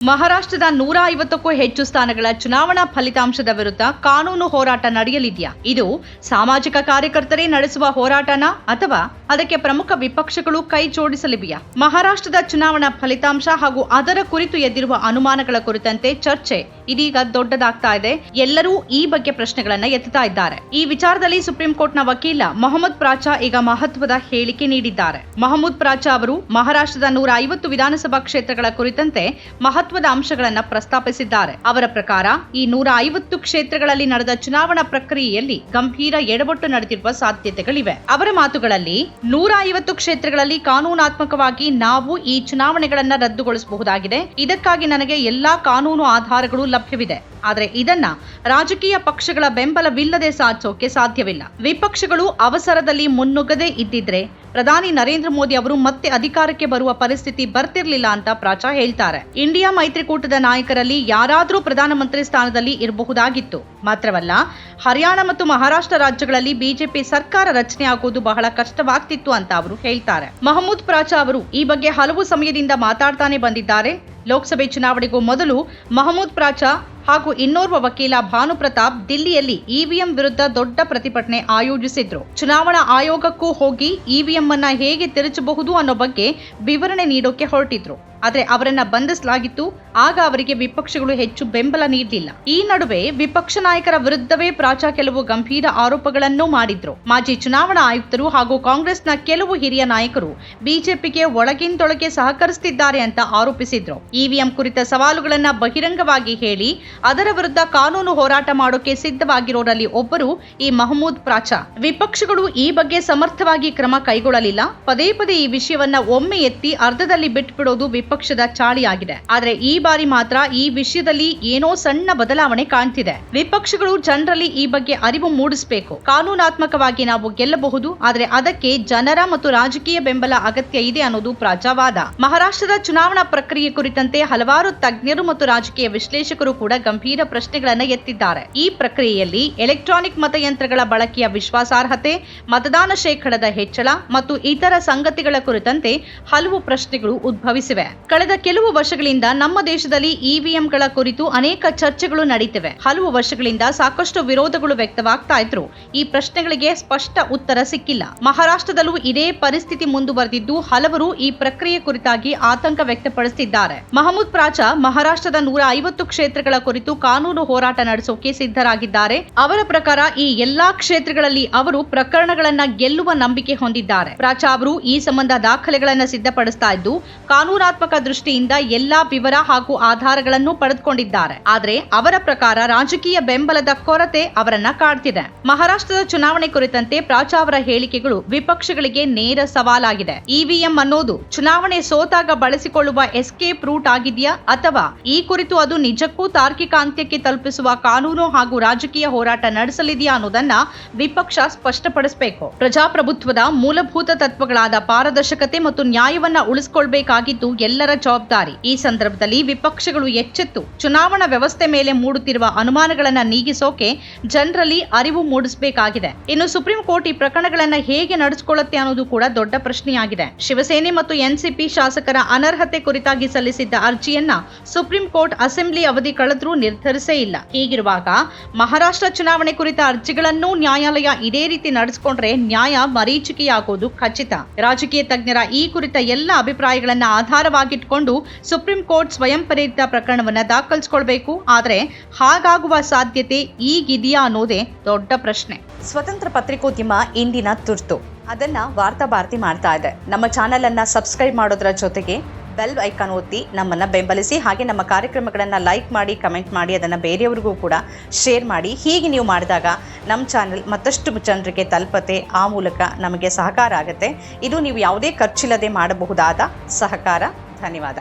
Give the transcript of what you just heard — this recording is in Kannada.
ಮಹಾರಾಷ್ಟ್ರದ ನೂರ ಐವತ್ತಕ್ಕೂ ಹೆಚ್ಚು ಸ್ಥಾನಗಳ ಚುನಾವಣಾ ಫಲಿತಾಂಶದ ವಿರುದ್ಧ ಕಾನೂನು ಹೋರಾಟ ನಡೆಯಲಿದೆಯಾ? ಇದು ಸಾಮಾಜಿಕ ಕಾರ್ಯಕರ್ತರೇ ನಡೆಸುವ ಹೋರಾಟನಾ ಅಥವಾ ಅದಕ್ಕೆ ಪ್ರಮುಖ ವಿಪಕ್ಷಗಳು ಕೈ ಜೋಡಿಸಲಿವೆಯಾ? ಮಹಾರಾಷ್ಟ್ರದ ಚುನಾವಣಾ ಫಲಿತಾಂಶ ಹಾಗೂ ಅದರ ಕುರಿತು ಎದ್ದಿರುವ ಅನುಮಾನಗಳ ಕುರಿತಂತೆ ಚರ್ಚೆ ಇದೀಗ ದೊಡ್ಡದಾಗ್ತಾ ಇದೆ. ಎಲ್ಲರೂ ಈ ಬಗ್ಗೆ ಪ್ರಶ್ನೆಗಳನ್ನ ಎತ್ತುತ್ತಾ ಇದ್ದಾರೆ. ಈ ವಿಚಾರದಲ್ಲಿ ಸುಪ್ರೀಂ ಕೋರ್ಟ್ನ ವಕೀಲ ಮೊಹಮ್ಮದ್ ಪ್ರಾಚಾ ಈಗ ಮಹತ್ವದ ಹೇಳಿಕೆ ನೀಡಿದ್ದಾರೆ. ಮಹಮ್ಮದ್ ಪ್ರಾಚಾ ಅವರು ಮಹಾರಾಷ್ಟ್ರದ ನೂರ ಐವತ್ತು ವಿಧಾನಸಭಾ ಕ್ಷೇತ್ರಗಳ ಕುರಿತಂತೆ ಮಹತ್ವದ ಅಂಶಗಳನ್ನ ಪ್ರಸ್ತಾಪಿಸಿದ್ದಾರೆ. ಅವರ ಪ್ರಕಾರ, ಈ ನೂರ ಐವತ್ತು ಕ್ಷೇತ್ರಗಳಲ್ಲಿ ನಡೆದ ಚುನಾವಣಾ ಪ್ರಕ್ರಿಯೆಯಲ್ಲಿ ಗಂಭೀರ ಎಡವಟ್ಟು ನಡೆದಿರುವ ಸಾಧ್ಯತೆಗಳಿವೆ. ಅವರ ಮಾತುಗಳಲ್ಲಿ ನೂರ ಐವತ್ತು ಕ್ಷೇತ್ರಗಳಲ್ಲಿ ಕಾನೂನಾತ್ಮಕವಾಗಿ ನಾವು ಈ ಚುನಾವಣೆಗಳನ್ನು ರದ್ದುಗೊಳಿಸಬಹುದಾಗಿದೆ. ಇದಕ್ಕಾಗಿ ನನಗೆ ಎಲ್ಲಾ ಕಾನೂನು ಆಧಾರಗಳು ಲಭ್ಯವಿದೆ. ಆದರೆ ಇದನ್ನ ರಾಜಕೀಯ ಪಕ್ಷಗಳ ಬೆಂಬಲವಿಲ್ಲದೆ ಸಾಧಿಸೋಕೆ ಸಾಧ್ಯವಿಲ್ಲ. ವಿಪಕ್ಷಗಳು ಅವಸರದಲ್ಲಿ ಮುನ್ನುಗ್ಗದೇ ಇದ್ದಿದ್ರೆ ಪ್ರಧಾನಿ ನರೇಂದ್ರ ಮೋದಿ ಅವರು ಮತ್ತೆ ಅಧಿಕಾರಕ್ಕೆ ಬರುವ ಪರಿಸ್ಥಿತಿ ಬರ್ತಿರ್ಲಿಲ್ಲ ಅಂತ ಪ್ರಾಚಾ ಹೇಳ್ತಾರೆ. ಇಂಡಿಯಾ ಮೈತ್ರಿಕೂಟದ ನಾಯಕರಲ್ಲಿ ಯಾರಾದರೂ ಪ್ರಧಾನಮಂತ್ರಿ ಸ್ಥಾನದಲ್ಲಿ ಇರಬಹುದಾಗಿತ್ತು. ಮಾತ್ರವಲ್ಲ, ಹರಿಯಾಣ ಮತ್ತು ಮಹಾರಾಷ್ಟ್ರ ರಾಜ್ಯಗಳಲ್ಲಿ ಬಿಜೆಪಿ ಸರ್ಕಾರ ರಚನೆ ಆಗುವುದು ಬಹಳ ಕಷ್ಟವಾಗ್ತಿತ್ತು ಅಂತ ಅವರು ಹೇಳ್ತಾರೆ. ಮಹಮೂದ್ ಪ್ರಾಚಾ ಅವರು ಈ ಬಗ್ಗೆ ಹಲವು ಸಮಯದಿಂದ ಮಾತಾಡ್ತಾನೆ ಬಂದಿದ್ದಾರೆ. ಲೋಕಸಭೆ ಚುನಾವಣೆಗೂ ಮೊದಲು ಮಹಮೂದ್ ಪ್ರಾಚಾ ಹಾಗೂ ಇನ್ನೋರ್ವ ವಕೀಲ ಭಾನು ಪ್ರತಾಪ್ ದಿಲ್ಲಿಯಲ್ಲಿ ಇವಿಎಂ ವಿರುದ್ಧ ದೊಡ್ಡ ಪ್ರತಿಭಟನೆ ಆಯೋಜಿಸಿದ್ರು. ಚುನಾವಣಾ ಆಯೋಗಕ್ಕೂ ಹೋಗಿ ಇವಿಎಂ ಅನ್ನ ಹೇಗೆ ತಿರುಚಬಹುದು ಅನ್ನೋ ಬಗ್ಗೆ ವಿವರಣೆ ನೀಡೋಕೆ ಹೊರಟಿದ್ರು. ಆದ್ರೆ ಅವರನ್ನ ಬಂಧಿಸಲಾಗಿತ್ತು. ಆಗ ಅವರಿಗೆ ವಿಪಕ್ಷಗಳು ಹೆಚ್ಚು ಬೆಂಬಲ ನೀಡಲಿಲ್ಲ. ಈ ನಡುವೆ ವಿಪಕ್ಷ ನಾಯಕರ ವಿರುದ್ಧವೇ ಪ್ರಾಚಾ ಕೆಲವು ಗಂಭೀರ ಆರೋಪಗಳನ್ನು ಮಾಡಿದ್ರು. ಮಾಜಿ ಚುನಾವಣಾ ಆಯುಕ್ತರು ಹಾಗೂ ಕಾಂಗ್ರೆಸ್ನ ಕೆಲವು ಹಿರಿಯ ನಾಯಕರು ಬಿಜೆಪಿಗೆ ಒಳಗಿಂದೊಳಗೆ ಸಹಕರಿಸುತ್ತಿದ್ದಾರೆ ಅಂತ ಆರೋಪಿಸಿದ್ರು. ಇವಿಎಂ ಕುರಿತ ಸವಾಲುಗಳನ್ನ ಬಹಿರಂಗವಾಗಿ ಹೇಳಿ, ಅದರ ವಿರುದ್ಧ ಕಾನೂನು ಹೋರಾಟ ಮಾಡೋಕೆ ಸಿದ್ಧವಾಗಿರೋರಲ್ಲಿ ಒಬ್ಬರು ಈ ಮಹಮೂದ್ ಪ್ರಾಚಾ. ವಿಪಕ್ಷಗಳು ಈ ಬಗ್ಗೆ ಸಮರ್ಥವಾಗಿ ಕ್ರಮ ಕೈಗೊಳ್ಳಲಿಲ್ಲ. ಪದೇ ಪದೇ ಈ ವಿಷಯವನ್ನ ಒಮ್ಮೆ ಎತ್ತಿ ಅರ್ಧದಲ್ಲಿ ಬಿಟ್ಬಿಡೋದು ವಿಪಕ್ಷದ ಚಾಳಿಯಾಗಿದೆ ಆದರೆ ಈ ಬಾರಿ ಮಾತ್ರ ಈ ವಿಷಯದಲ್ಲಿ ಏನೋ ಸಣ್ಣ ಬದಲಾವಣೆ ಕಾಣ್ತಿದೆ. ವಿಪಕ್ಷಗಳು ಜನರಲ್ಲಿ ಈ ಬಗ್ಗೆ ಅರಿವು ಮೂಡಿಸಬೇಕು. ಕಾನೂನಾತ್ಮಕವಾಗಿ ನಾವು ಗೆಲ್ಲಬಹುದು, ಆದರೆ ಅದಕ್ಕೆ ಜನರ ಮತ್ತು ರಾಜಕೀಯ ಬೆಂಬಲ ಅಗತ್ಯ ಇದೆ ಅನ್ನೋದು ಪ್ರಜಾವಾದ. ಮಹಾರಾಷ್ಟ್ರದ ಚುನಾವಣಾ ಪ್ರಕ್ರಿಯೆ ಕುರಿತಂತೆ ಹಲವಾರು ತಜ್ಞರು ಮತ್ತು ರಾಜಕೀಯ ವಿಶ್ಲೇಷಕರು ಕೂಡ ಗಂಭೀರ ಪ್ರಶ್ನೆಗಳನ್ನು ಎತ್ತಿದ್ದಾರೆ. ಈ ಪ್ರಕ್ರಿಯೆಯಲ್ಲಿ ಎಲೆಕ್ಟ್ರಾನಿಕ್ ಮತಯಂತ್ರಗಳ ಬಳಕೆಯ ವಿಶ್ವಾಸಾರ್ಹತೆ, ಮತದಾನ ಶೇಖಡದ ಹೆಚ್ಚಳ ಮತ್ತು ಇತರ ಸಂಗತಿಗಳ ಕುರಿತಂತೆ ಹಲವು ಪ್ರಶ್ನೆಗಳು ಉದ್ಭವಿಸಿವೆ. ಕಳೆದ ಕೆಲವು ವರ್ಷಗಳಿಂದ ನಮ್ಮ ದೇಶದಲ್ಲಿ ಇವಿಎಂಗಳ ಕುರಿತು ಅನೇಕ ಚರ್ಚೆಗಳು ನಡೀತಿವೆ. ಹಲವು ವರ್ಷಗಳಿಂದ ಸಾಕಷ್ಟು ವಿರೋಧಗಳು ವ್ಯಕ್ತವಾಗ್ತಾ ಇದ್ರು. ಈ ಪ್ರಶ್ನೆಗಳಿಗೆ ಸ್ಪಷ್ಟ ಉತ್ತರ ಸಿಕ್ಕಿಲ್ಲ. ಮಹಾರಾಷ್ಟ್ರದಲ್ಲೂ ಇದೇ ಪರಿಸ್ಥಿತಿ ಮುಂದುವರೆದಿದ್ದು, ಹಲವರು ಈ ಪ್ರಕ್ರಿಯೆ ಕುರಿತಾಗಿ ಆತಂಕ ವ್ಯಕ್ತಪಡಿಸಿದ್ದಾರೆ. ಮಹಮೂದ್ ಪ್ರಾಚಾ ಮಹಾರಾಷ್ಟ್ರದ ನೂರ ಐವತ್ತು ಕ್ಷೇತ್ರಗಳ ಕುರಿತು ಕಾನೂನು ಹೋರಾಟ ನಡೆಸೋಕೆ ಸಿದ್ಧರಾಗಿದ್ದಾರೆ. ಅವರ ಪ್ರಕಾರ ಈ ಎಲ್ಲಾ ಕ್ಷೇತ್ರಗಳಲ್ಲಿ ಅವರು ಪ್ರಕರಣಗಳನ್ನ ಗೆಲ್ಲುವ ನಂಬಿಕೆ ಹೊಂದಿದ್ದಾರೆ. ಪ್ರಾಚಾ ಅವರು ಈ ಸಂಬಂಧ ದಾಖಲೆಗಳನ್ನ ಸಿದ್ಧಪಡಿಸ್ತಾ ಇದ್ದು, ಕಾನೂನಾತ್ಮಕ ದೃಷ್ಟಿಯಿಂದ ಎಲ್ಲಾ ವಿವರ ಹಾಗೂ ಆಧಾರಗಳನ್ನು ಪಡೆದುಕೊಂಡಿದ್ದಾರೆ. ಆದರೆ ಅವರ ಪ್ರಕಾರ ರಾಜಕೀಯ ಬೆಂಬಲದ ಕೊರತೆ ಅವರನ್ನ ಕಾಡ್ತಿದೆ. ಮಹಾರಾಷ್ಟ್ರದ ಚುನಾವಣೆ ಕುರಿತಂತೆ ಪ್ರಾಚಾ ಅವರ ಹೇಳಿಕೆಗಳು ವಿಪಕ್ಷಗಳಿಗೆ ನೇರ ಸವಾಲಾಗಿದೆ. ಇವಿಎಂ ಅನ್ನೋದು ಚುನಾವಣೆ ಸೋತಾಗ ಬಳಸಿಕೊಳ್ಳುವ ಎಸ್ಕೇಪ್ ರೂಟ್ ಆಗಿದೆಯಾ ಅಥವಾ ಈ ಕುರಿತು ಅದು ನಿಜಕ್ಕೂ ತಾರ್ಕಿಕ ಅಂತ್ಯಕ್ಕೆ ತಲುಪಿಸುವ ಕಾನೂನು ಹಾಗೂ ರಾಜಕೀಯ ಹೋರಾಟ ನಡೆಸಲಿದೆಯಾ ಅನ್ನೋದನ್ನ ವಿಪಕ್ಷ ಸ್ಪಷ್ಟಪಡಿಸಬೇಕು. ಪ್ರಜಾಪ್ರಭುತ್ವದ ಮೂಲಭೂತ ತತ್ವಗಳಾದ ಪಾರದರ್ಶಕತೆ ಮತ್ತು ನ್ಯಾಯವನ್ನ ಉಳಿಸಿಕೊಳ್ಬೇಕಾಗಿದ್ದು ಎಲ್ಲರ ಜವಾಬ್ದಾರಿ. ಈ ಸಂದರ್ಭದಲ್ಲಿ ವಿಪಕ್ಷಗಳು ಎಚ್ಚೆತ್ತು. ಚುನಾವಣಾ ವ್ಯವಸ್ಥೆ ಮೇಲೆ ಮೂಡುತ್ತಿರುವ ಅನುಮಾನಗಳನ್ನ ನೀಗಿಸೋಕೆ ಜನರಲ್ಲಿ ಅರಿವು ಮೂಡಿಸಬೇಕಾಗಿದೆ. ಇನ್ನು ಸುಪ್ರೀಂ ಕೋರ್ಟ್ ಈ ಪ್ರಕರಣಗಳನ್ನ ಹೇಗೆ ನಡೆಸಿಕೊಳ್ಳುತ್ತೆ ಅನ್ನೋದು ಕೂಡ ದೊಡ್ಡ ಪ್ರಶ್ನೆಯಾಗಿದೆ. ಶಿವಸೇನೆ ಮತ್ತು ಎನ್ಸಿಪಿ ಶಾಸಕರ ಅನರ್ಹತೆ ಕುರಿತಾಗಿ ಸಲ್ಲಿಸಿದ್ದ ಅರ್ಜಿಯನ್ನ ಸುಪ್ರೀಂ ಕೋರ್ಟ್ ಅಸೆಂಬ್ಲಿ ಅವಧಿ ಕಳೆದ್ರೂ ನಿರ್ಧರಿಸೇ ಇಲ್ಲ. ಹೀಗಿರುವಾಗ ಮಹಾರಾಷ್ಟ್ರ ಚುನಾವಣೆ ಕುರಿತ ಅರ್ಜಿಗಳನ್ನೂ ನ್ಯಾಯಾಲಯ ಇದೇ ರೀತಿ ನಡೆಸಿಕೊಂಡ್ರೆ ನ್ಯಾಯ ಮರೀಚಿಕೆಯಾಗೋದು ಖಚಿತ. ರಾಜಕೀಯ ತಜ್ಞರ ಈ ಕುರಿತ ಎಲ್ಲ ಅಭಿಪ್ರಾಯಗಳನ್ನ ಆಧಾರವಾಗಿಟ್ಕೊಂಡು ಸುಪ್ರೀಂ ಕೋರ್ಟ್ ಸ್ವಯಂ ಪ್ರೇರಿತ ಪ್ರಕರಣವನ್ನು ದಾಖಲಿಸಿಕೊಳ್ಬೇಕು. ಆದರೆ ಹಾಗಾಗುವ ಸಾಧ್ಯತೆ ಈಗಿದೆಯಾ ಅನ್ನೋದೇ ದೊಡ್ಡ ಪ್ರಶ್ನೆ. ಸ್ವತಂತ್ರ ಪತ್ರಿಕೋದ್ಯಮ ಇಂದಿನ ತುರ್ತು. ಅದನ್ನ ವಾರ್ತಾ ಭಾರತಿ ಮಾಡ್ತಾ ಇದೆ. ನಮ್ಮ ಚಾನೆಲ್ ಅನ್ನ ಸಬ್ಸ್ಕ್ರೈಬ್ ಮಾಡೋದ್ರ ಜೊತೆಗೆ ಬೆಲ್ ಐಕಾನ್ ಒತ್ತಿ ನಮ್ಮನ್ನ ಬೆಂಬಲಿಸಿ ಹಾಗೆ ನಮ್ಮ ಕಾರ್ಯಕ್ರಮಗಳನ್ನು ಲೈಕ್ ಮಾಡಿ, ಕಮೆಂಟ್ ಮಾಡಿ, ಅದನ್ನು ಬೇರೆಯವ್ರಿಗೂ ಕೂಡ ಶೇರ್ ಮಾಡಿ. ಹೀಗೆ ನೀವು ಮಾಡಿದಾಗ ನಮ್ಮ ಚಾನೆಲ್ ಮತ್ತಷ್ಟು ಜನರಿಗೆ ತಲುಪತೆ, ಆ ಮೂಲಕ ನಮಗೆ ಸಹಕಾರ ಆಗುತ್ತೆ. ಇದು ನೀವು ಯಾವುದೇ ಖರ್ಚಿಲ್ಲದೆ ಮಾಡಬಹುದಾದ ಸಹಕಾರ. ಧನ್ಯವಾದ